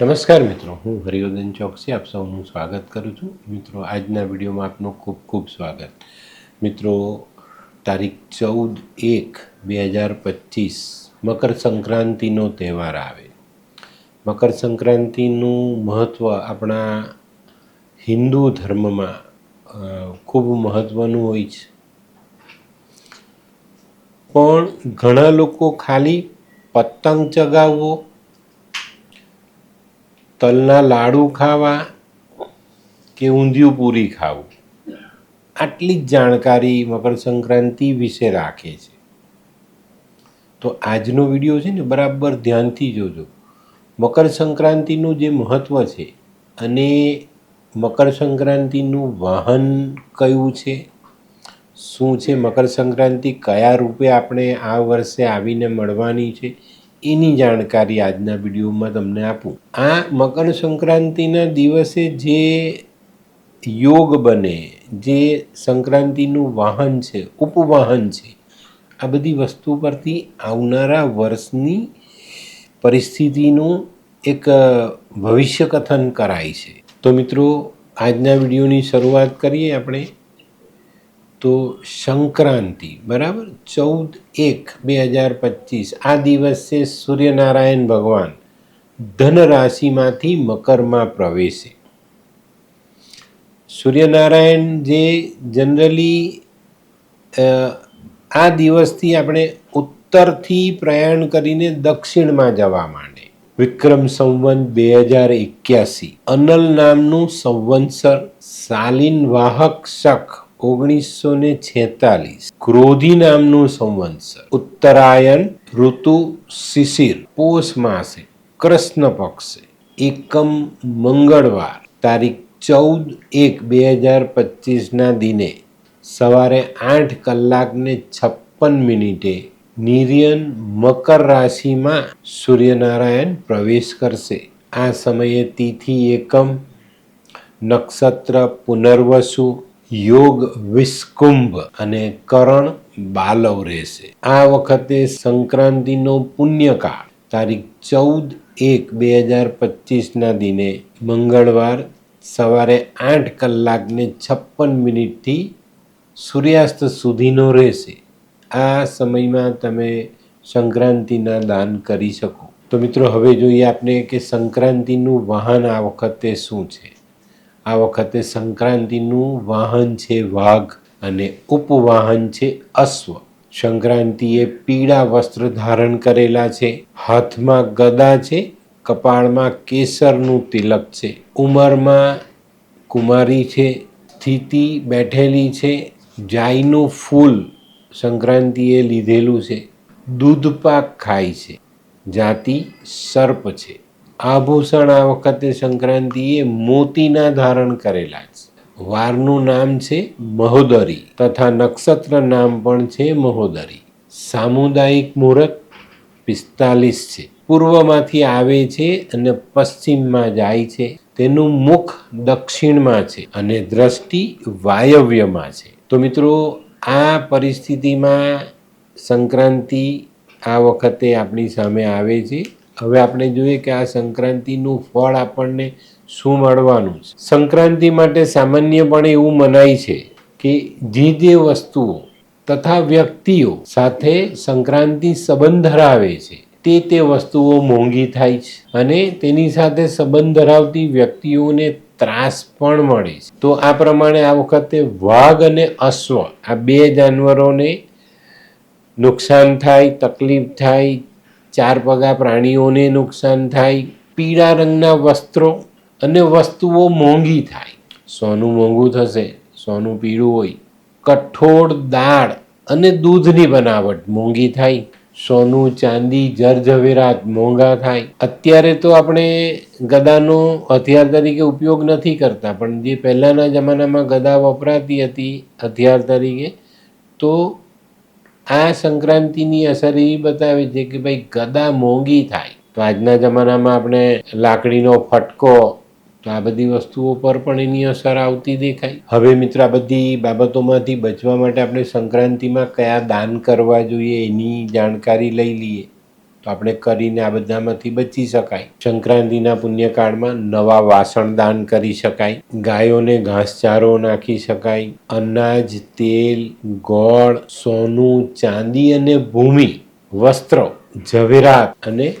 નમસ્કાર મિત્રો, હું હરિવર્ધન ચોકસી આપ સૌનું સ્વાગત કરું છું. મિત્રો, આજના વિડીયોમાં આપનું ખૂબ ખૂબ સ્વાગત. મિત્રો, તારીખ ચૌદ એક બે હજાર પચીસ, મકર સંક્રાંતિનો તહેવાર આવે. મકર સંક્રાંતિનું મહત્ત્વ આપણા હિન્દુ ધર્મમાં ખૂબ મહત્ત્વનું હોય છે. પણ ઘણા લોકો ખાલી પતંગ ચગાવવો તલના લાડુ ખાવા કે ઊંધિયું પૂરી ખાવું? આટલી જ જાણકારી મકર સંક્રાંતિ વિશે રાખે છે. તો આજનો વીડિયો છે ને બરાબર ધ્યાનથી જોજો. મકર સંક્રાંતિનું જે મહત્ત્વ છે અને મકર સંક્રાંતિનું વાહન કયું છે? શું છે મકર સંક્રાંતિ? કયા રૂપે આપણે આ વર્ષે આવીને મળવાની છે? એની જાણકારી આજના વિડીયોમાં તમને આપું. આ મકર સંક્રાંતિના દિવસે જે યોગ બને, જે સંક્રાંતિનું વાહન છે, ઉપવાહન છે, આ બધી વસ્તુ પરથી આવનારા વર્ષની પરિસ્થિતિનું એક ભવિષ્ય કથન કરાય છે. તો મિત્રો, આજના વિડીયોની શરૂઆત કરીએ આપણે. તો સંક્રાંતિ, બરાબર? ચૌદ એક બે હજાર પચીસ, આ દિવસે સૂર્યનારાયણ ભગવાન ધન મકરમાં પ્રવેશે. સૂર્યનારાયણ જે જનરલી આ દિવસથી આપણે ઉત્તરથી પ્રયાણ કરીને દક્ષિણમાં જવા માંડે. વિક્રમ સંવંત બે હજાર એક્યાસી, અનલ નામનું સંવંત્સર, શાલીન વાહક શક ઓગણીસો ને છેતાલીસ ક્રોધી નામનું સંવંત્સર. ઉત્તરાયણ ઋતુ શિશિર પોષ માસે કૃષ્ણ પક્ષે. એકમ મંગળવાર તારીખ ચૌદ એક બે હજાર પચીસના દિને સવારે આઠ કલાકને છપ્પન મિનિટે નિર્યન મકર રાશિમાં સૂર્યનારાયણ પ્રવેશ કરશે. આ સમયે તિથિ એકમ નક્ષત્ર પુનર્વસુ યોગ વિસ્કુંભ અને કરણ બાલવ રહેશે. આ વખતે સંક્રાંતિનો પુણ્યકાળ, તારીખ ચૌદ એક બે હજાર પચીસના દિને મંગળવાર સવારે આઠ કલાકને છપ્પન મિનિટથી સૂર્યાસ્ત સુધીનો રહેશે. આ સમયમાં તમે સંક્રાંતિના દાન કરી શકો. તો મિત્રો, હવે જોઈએ આપણે કે સંક્રાંતિનું વાહન આ વખતે શું છે. આ વખતે સંક્રાંતિનું વાહન છે વાઘ અને ઉપવાહન છે અશ્વ. સંક્રાંતિએ પીળા વસ્ત્ર ધારણ કરેલા છે, હાથમાં ગદા છે, કપાળમાં કેસરનું તિલક છે. ઉંમરમાં કુમારી છે, સ્થિતિ બેઠેલી છે જાયનું ફૂલ સંક્રાંતિએ લીધેલું છે. દૂધપાક ખાય છે, જાતિ સર્પ છે. આભૂષણ આ વખતે સંક્રાંતિએ મોતીના ધારણ કરેલા છે. વારનું નામ છે મહોદરી તથા નક્ષત્ર નામ પણ છે મહોદરી. સામુદાયિક મુહૂર્ત પિસ્તાલીસ છે. પૂર્વમાંથી આવે છે અને પશ્ચિમમાં જાય છે. તેનું મુખ દક્ષિણમાં છે અને દ્રષ્ટિ વાયવ્યમાં છે. તો મિત્રો, આ પરિસ્થિતિમાં સંક્રાંતિ આ વખતે આપણી સામે આવે છે. હવે આપણે જોઈએ કે આ સંક્રાંતિનું ફળ આપણને શું મળવાનું છે? સંક્રાંતિ માટે સામાન્યપણે એવું મનાય છે કે જે જે વસ્તુઓ તથા વ્યક્તિઓ સાથે સંક્રાંતિ સંબંધ ધરાવે છે, તે તે વસ્તુઓ મોંઘી થાય છે અને તેની સાથે સંબંધ ધરાવતી વ્યક્તિઓને ત્રાસ પણ મળે છે. તો આ પ્રમાણે આ વખતે વાઘ અને અશ્વ આ બે જાનવરોને નુકસાન થાય, તકલીફ થાય ચાર પગા પ્રાણીઓને નુકસાન થાય, પીળા રંગના વસ્ત્રો અને વસ્તુઓ મોંઘી થાય. સોનું મોંઘું થશે, સોનું પીળું હોય. કઠોળ, દાળ અને દૂધની બનાવટ મોંઘી થાય. સોનું, ચાંદી જર ઝવેરાત મોંઘા થાય. અત્યારે તો આપણે ગદાનો હથિયાર તરીકે ઉપયોગ નથી કરતા, પણ જે પહેલાંના જમાનામાં ગદા વપરાતી હતી, હથિયાર તરીકે, તો આ સંક્રાંતિની અસર એવી બતાવે છે કે ભાઈ ગદા મોંઘી થાય. તો આજના જમાનામાં આપણે લાકડીનો ફટકો, તો આ બધી વસ્તુઓ પર પણ એની અસર આવતી દેખાય. હવે મિત્ર, આ બધી બાબતોમાંથી બચવા માટે આપણે સંક્રાંતિમાં કયા દાન કરવા જોઈએ એની જાણકારી લઈ લઈએ. તો આપણે કરીને આ બધામાંથી બચી શકાય. સંક્રાંતિના પુણ્યકાળમાં નવા વાસણ દાન કરી શકાય, ગાયોને ઘાસચારો નાખી શકાય, અનાજ, તેલ, ગોળ, સોનું, ચાંદી અને ભૂમિ, વસ્ત્રો, ઝવેરાત અને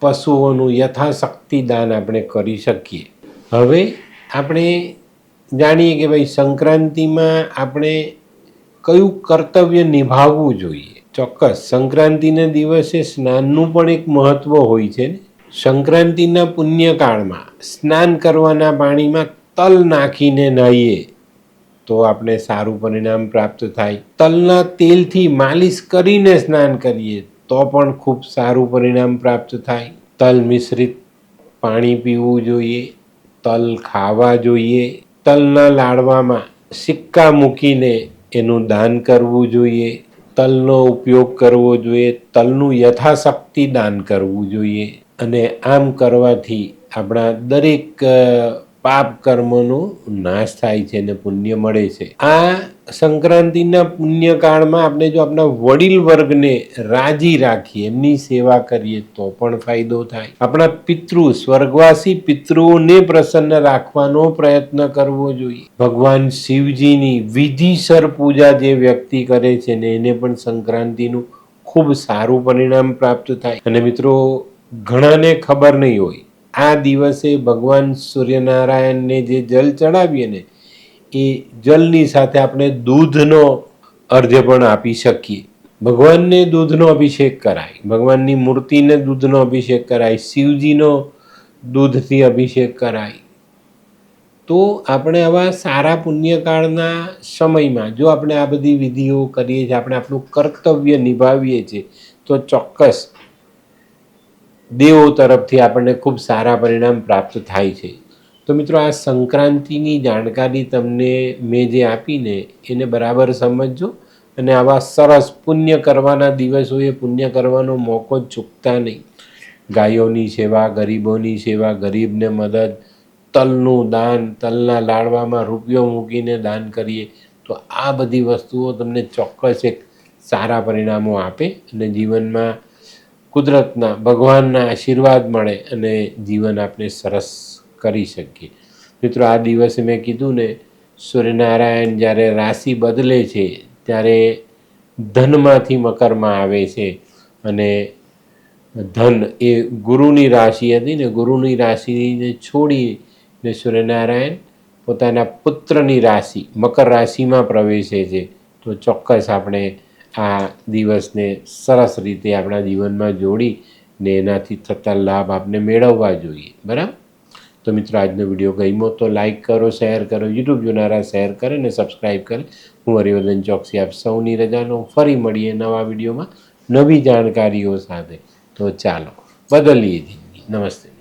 પશુઓનું યથાશક્તિ દાન આપણે કરી શકીએ. હવે આપણે જાણીએ કે ભાઈ સંક્રાંતિમાં આપણે કયું કર્તવ્ય નિભાવવું જોઈએ? ચોક્કસ. સંક્રાંતિના દિવસે સ્નાનનું પણ એક મહત્વ હોય છે ને. સંક્રાંતિના પુણ્યકાળમાં સ્નાન કરવાના પાણીમાં તલ નાખીને નાહીએ તો આપણે સારું પરિણામ પ્રાપ્ત થાય. તલના તેલથી માલિશ કરીને સ્નાન કરીએ તો પણ ખૂબ સારું પરિણામ પ્રાપ્ત થાય. તલ મિશ્રિત પાણી પીવું જોઈએ, તલ ખાવા જોઈએ. તલના લાડવામાં સિક્કા મૂકીને એનું દાન કરવું જોઈએ. તલનો ઉપયોગ કરવો જોઈએ તલનું યથાશક્તિ દાન કરવું જોઈએ. અને આમ કરવાથી આપણા દરેક પાપ કર્મનો નાશ થાય છે અને પુણ્ય મળે છે. આ સંક્રાંતિના પુણ્યકાળમાં આપણે જો આપણા વડીલ વર્ગને રાજી રાખીએ, એમની સેવા કરીએ તો પણ ફાયદો થાય. આપણા પિતૃ, સ્વર્ગવાસી પિતૃઓને પ્રસન્ન રાખવાનો પ્રયત્ન કરવો જોઈએ. ભગવાન શિવજીની વિધિસર પૂજા જે વ્યક્તિ કરે છે ને એને પણ સંક્રાંતિનું ખૂબ સારું પરિણામ પ્રાપ્ત થાય. અને મિત્રો, ઘણાને ખબર નહીં હોય આ દિવસે ભગવાન સૂર્યનારાયણને જે જલ ચડાવીએ ને, એ જલની સાથે આપણે દૂધનો અર્ધ્ય પણ આપી શકીએ. ભગવાનને દૂધનો અભિષેક કરાય, ભગવાનની મૂર્તિને દૂધનો અભિષેક કરાય, શિવજીનો દૂધથી અભિષેક કરાય. તો આપણે આવા સારા પુણ્યકાળના સમયમાં, જો આપણે આ બધી વિધિઓ કરીએ છીએ, આપણે આપણું કર્તવ્ય નિભાવીએ છીએ, તો ચોક્કસ દેવો તરફથી આપણને ખૂબ સારા પરિણામ પ્રાપ્ત થાય છે. તો મિત્રો આ સંક્રાંતિની જાણકારી તમને મેં જે આપીને એને બરાબર સમજજો અને આવા સરસ પુણ્ય કરવાના દિવસોએ પુણ્ય કરવાનો મોકો જ ચૂકતા નહીં. ગાયોની સેવા, ગરીબોની સેવા, ગરીબને મદદ, તલનું દાન, તલના લાડવામાં રૂપિયો મૂકીને દાન કરીએ તો આ બધી વસ્તુઓ તમને ચોક્કસ એક સારા પરિણામો આપે અને જીવનમાં કુદરતના, ભગવાનના આશીર્વાદ મળે અને જીવન આપણે સરસ કરી શકીએ. મિત્રો, આ દિવસે મેં કીધું ને, સૂર્યનારાયણ જ્યારે રાશિ બદલે છે, ત્યારે ધનમાંથી મકરમાં આવે છે અને ધન એ ગુરુની રાશિ હતી ને, ગુરુની રાશિને છોડીને સૂર્યનારાયણ પોતાના પુત્રની રાશિ, મકર રાશિમાં પ્રવેશે છે. તો ચોક્કસ આપણે આ દિવસને સરસ રીતે આપણા જીવનમાં જોડી ને એનાથી થતા લાભ આપને મેળવવા જોઈએ. બરાબર? તો મિત્રો, આજનો વીડિયો ગમ્યો તો લાઇક કરો, શેર કરો, યુટ્યુબ જોનારા શેર કરે ને સબસ્ક્રાઈબ કરે. હું હરિવર્ધન ચોકસી આપ સૌની રજાનો ફરી મળીએ નવા વિડીયોમાં નવી જાણકારીઓ સાથે. તો ચાલો, બદલીએ જિંદગી. નમસ્તે.